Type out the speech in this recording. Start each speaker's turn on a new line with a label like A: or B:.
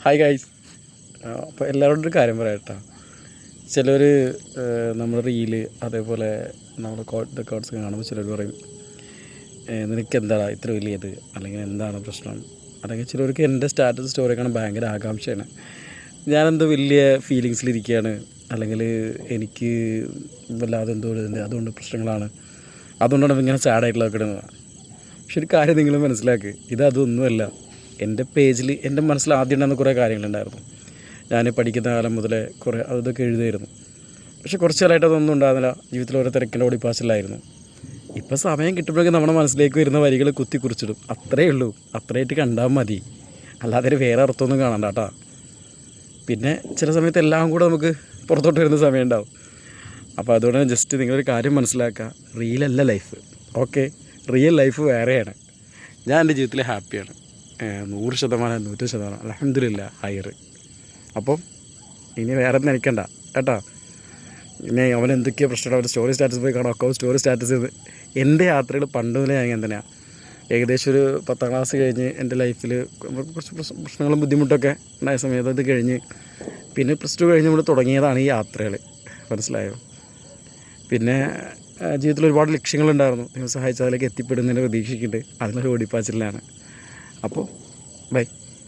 A: Hi guys അപ്പോൾ എല്ലാവരോടും ഒരു കാര്യം പറയാം കേട്ടോ ചിലർ നമ്മൾ റീൽ അതേപോലെ നമ്മൾ കോഡ് കോട്ട്സ് കാണുമ്പോൾ ചിലർ പറയും "ഏ, നിനക്ക് എന്താണ് ഇത്ര വലിയത്? അല്ലെങ്കിൽ എന്താണ് പ്രശ്നം? അല്ലെങ്കിൽ ചിലർക്ക് എന്റെ സ്റ്റാറ്റസ് സ്റ്റോറി കാണാൻ ഭയങ്കര ആകാംക്ഷയാണ്. ഞാനെന്തോ വലിയ ഫീലിങ്സിലിരിക്കുകയാണ് അല്ലെങ്കിൽ എനിക്ക് വല്ലാതെ എന്തോ അതുകൊണ്ട് പ്രശ്നങ്ങളാണ്. അതുകൊണ്ടാണ് ഇങ്ങനെ സാഡായിട്ടുള്ളതൊക്കെ ഇടുന്നത് പക്ഷെ ഒരു കാര്യം നിങ്ങൾ മനസ്സിലാക്കുക ഇത് അതൊന്നുമല്ല. എന്റെ പേജിൽ എന്റെ മനസ്സിൽ ആദ്യം ഉണ്ടായിരുന്ന കുറേ കാര്യങ്ങളുണ്ടായിരുന്നു. ഞാൻ പഠിക്കുന്ന കാലം മുതലേ കുറേ അതൊക്കെ എഴുതുമായിരുന്നു പക്ഷെ കുറച്ച് കാലമായിട്ട് അതൊന്നും ഉണ്ടായിരുന്നില്ല. ജീവിതത്തിൽ ഓരോ തിരക്കിന്റെ ഓടിപ്പാച്ചിലായിരുന്നു. ഇപ്പം സമയം കിട്ടുമ്പോഴേക്കും നമ്മുടെ മനസ്സിലേക്ക് വരുന്ന വരികൾ കുത്തി കുറിച്ചിടും അത്രേ ഉള്ളൂ. അത്രയായിട്ട് കണ്ടാൽ മതി. അല്ലാതെ വേറെ അർത്ഥമൊന്നും കാണണ്ട കേട്ടോ. പിന്നെ ചില സമയത്ത് എല്ലാം കൂടെ നമുക്ക് പുറത്തോട്ട് വരുന്ന സമയം ഉണ്ടാവും. അപ്പോൾ അതുകൊണ്ട് ജസ്റ്റ് നിങ്ങളൊരു കാര്യം മനസ്സിലാക്കുക. റിയൽ അല്ല ലൈഫ് ഓക്കെ റിയൽ ലൈഫ് വേറെയാണ്. ഞാൻ എന്റെ ജീവിതത്തിൽ ഹാപ്പിയാണ് നൂറ് ശതമാനം നൂറ്റി ശതമാനം. അലഹമില്ല ഹയർ അപ്പം ഇനി വേറെ ഒന്നും എനിക്കണ്ട കേട്ടോ. ഇനി അവൻ എന്തൊക്കെയാണ് പ്രശ്നം അവന്റെ സ്റ്റോറി സ്റ്റാറ്റസ് പോയി കാണാം. ഒക്കെ സ്റ്റോറി സ്റ്റാറ്റസ് ചെയ്ത് എന്റെ യാത്രകൾ പണ്ട് മുതലേ ഞാൻ തന്നെയാണ് ഏകദേശം ഒരു പത്താം ക്ലാസ് കഴിഞ്ഞ് എന്റെ ലൈഫിൽ കുറച്ച് പ്രശ്നങ്ങളും ബുദ്ധിമുട്ടൊക്കെ ഉണ്ടായ സമയത്ത് അത് കഴിഞ്ഞ് പിന്നെ പ്ലസ് ടു കഴിഞ്ഞ് നമ്മൾ തുടങ്ങിയതാണ് ഈ യാത്രകൾ മനസ്സിലായോ? പിന്നെ ജീവിതത്തിൽ ഒരുപാട് ലക്ഷ്യങ്ങളുണ്ടായിരുന്നു. നിങ്ങൾ സഹായിച്ചാൽ അതിലേക്ക് പ്രതീക്ഷിക്കുന്നുണ്ട്. അതിനൊരു ഓടിപ്പാച്ചിലാണ്. അപ്പോൾ ബൈ.